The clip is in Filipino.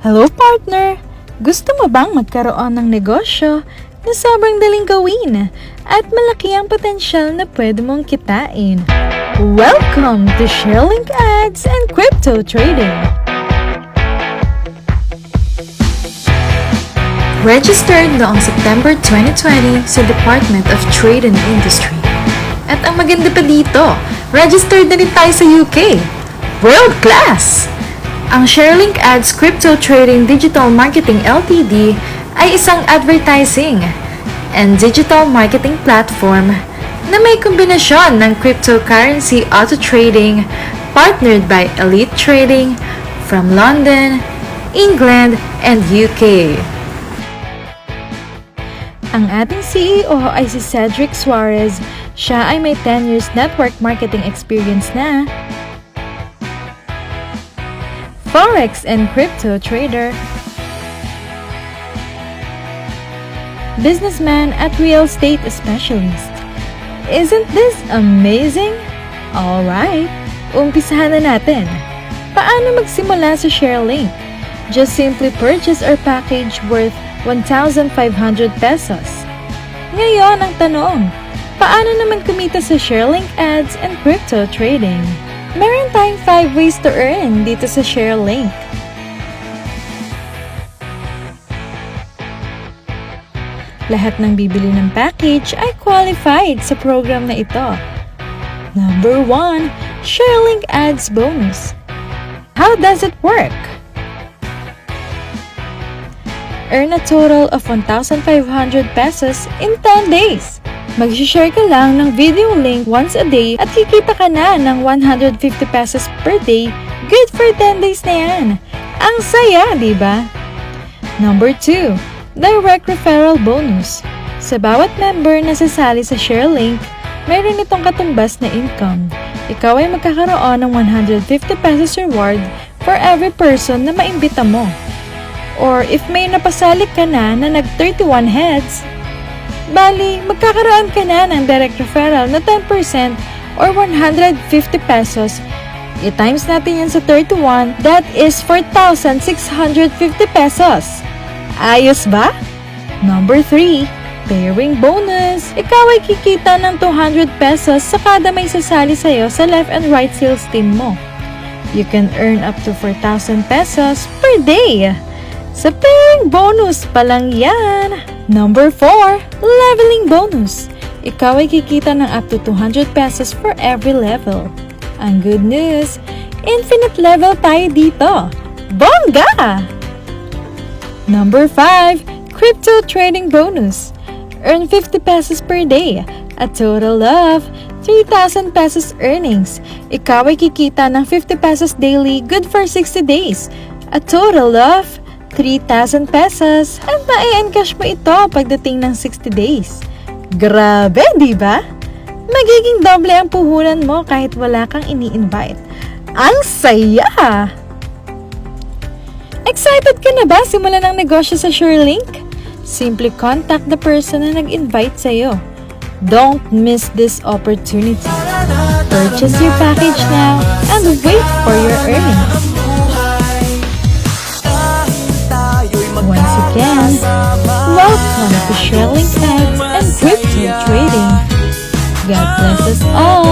Hello partner! Gusto mo bang magkaroon ng negosyo na sobrang daling gawin at malaki ang potensyal na pwede mong kitain? Welcome to Sharelink Ads and Crypto Trading! Registered noong September 2020 sa Department of Trade and Industry. At ang maganda pa dito, registered na rin tayo sa UK. World class! Ang Sharelink Ads Crypto Trading Digital Marketing Ltd ay isang advertising and digital marketing platform na may kombinasyon ng cryptocurrency auto trading partnered by Elite Trading from London, England, and UK. Ang ating CEO ay si Cedric Suarez. Siya ay may 10 years network marketing experience na Forex and crypto trader, businessman at real estate specialist. Isn't this amazing? Alright, umpisahan na natin. Paano magsimula sa ShareLink? Just simply purchase our package worth 1,500 pesos. Ngayon ang tanong, paano naman kumita sa ShareLink ads and crypto trading? Meron tayong 5 ways to earn dito sa ShareLink. Lahat ng bibili ng package ay qualified sa program na ito. Number 1, ShareLink Ads Bonus. How does it work? Earn a total of 1,500 pesos in 10 days. Mag-share ka lang ng video link once a day at kikita ka na ng 150 pesos per day. Good for 10 days na yan. Ang saya, di ba? Number 2, Direct Referral Bonus. Sa bawat member na sasali sa ShareLink, mayroon itong katumbas na income. Ikaw ay magkakaroon ng 150 pesos reward for every person na maimbita mo. Or if may napasali ka na na nag 31 heads, Bali, magkakaroon ka na ng direct referral na 10% or 150 pesos. I-times natin yan sa 31, that is 4,650 pesos. Ayos ba? Number 3, pairing bonus. Ikaw ay kikita ng 200 pesos sa kada may sasali sa'yo sa left and right sales team mo. You can earn up to 4,000 pesos per day. Sa pairing bonus pa lang yan. Number 4, leveling bonus. Ikaw ay kikita ng up to 200 pesos for every level. Ang good news, infinite level tayo dito. Bongga! Number 5, crypto trading bonus. Earn 50 pesos per day, a total of 3,000 pesos earnings. Ikaw ay kikita ng 50 pesos daily, good for 60 days. A total of 3,000 pesos at ma-encash mo ito pagdating ng 60 days. Grabe, di ba? Magiging doble ang puhunan mo kahit wala kang ini-invite. Ang saya! Excited ka na ba simulan ng negosyo sa SureLink? Simply contact the person na nag-invite sa'yo. Don't miss this opportunity. Purchase your package now and wait for your earnings. Welcome to ShareLink Ads and Crypto Trading. God bless us all.